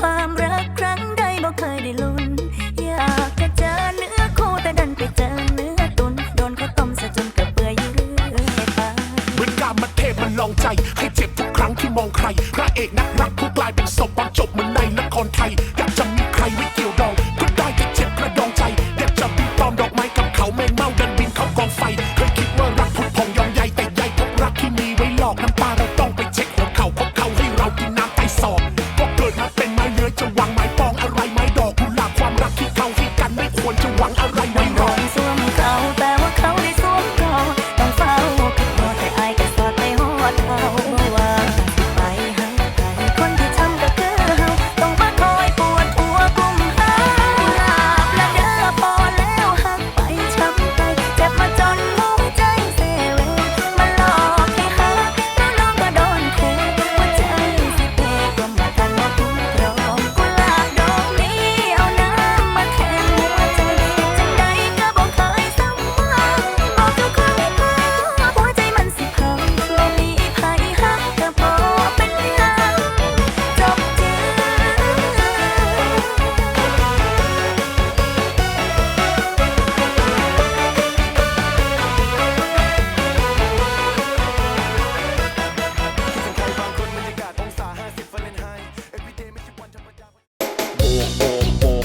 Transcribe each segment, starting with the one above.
ความรักครั้งใดบ่เคยได้ลุ้น อยากจะเจอเนื้อคู่แต่ดันไปเจอเนื้อตุนโดนเขาต้มซะจนกระเปื่อยยือไปเหมือนกามาเทพมันลองใจ ให้เจ็บทุกครั้งที่มองใคร พระเอกนักรักผู้กลายเป็นศพบานจบเหมือนในละครไทย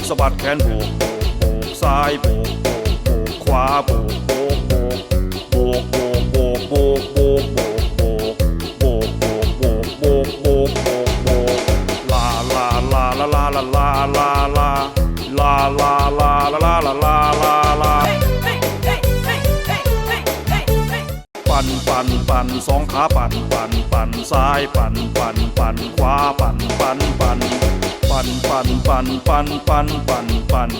นโบกโบกโบกซ้ายโบกโบกโบกขวาโบกโบกโบกโบกโบกโบกโบกโบกโบกโบกโบกโบกโบกโบกโบกโบกโบกลาลาลาลาลาลาลาลาลาลาลาลาลาลาลาลาลาลาปั่นปั่นปั่นสองขาปั่นปั่นปั่นซ้ายปั่นปั่นปั่นขวาปั่นปั่นปั่น ปั่นปั่นปั่นปั่นปั่นปั่นปั่น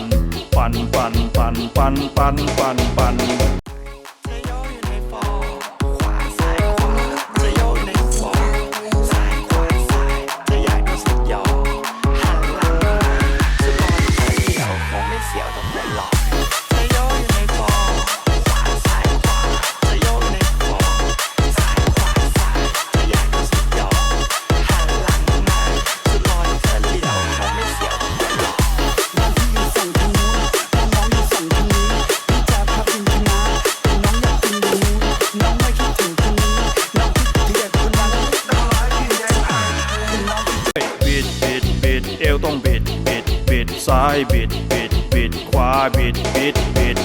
ซ้ายบิดบิดบิดขวาบิดบิดบิด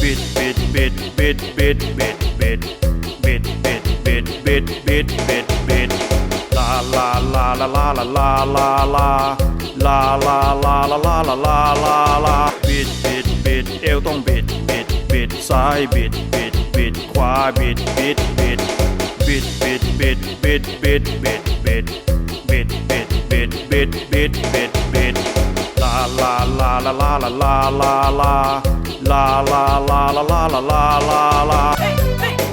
บิดบิดบิดบิดบิดบิดบิดบิดบิดบิดบิดบิดบิดบิดลาลาลาลาลาลาลาลาลาลาลาลาลาลาลาลาลาลาบิดบิดบิดเอวต้องบิดบิดบิดซ้ายบิดบิดบิดขวาบิดบิดบิดบิดบิดบิดบิดบิดบิดบิดบิดบิดบิดบิดบิดบิด บิดลาลาลาลาลาลาลา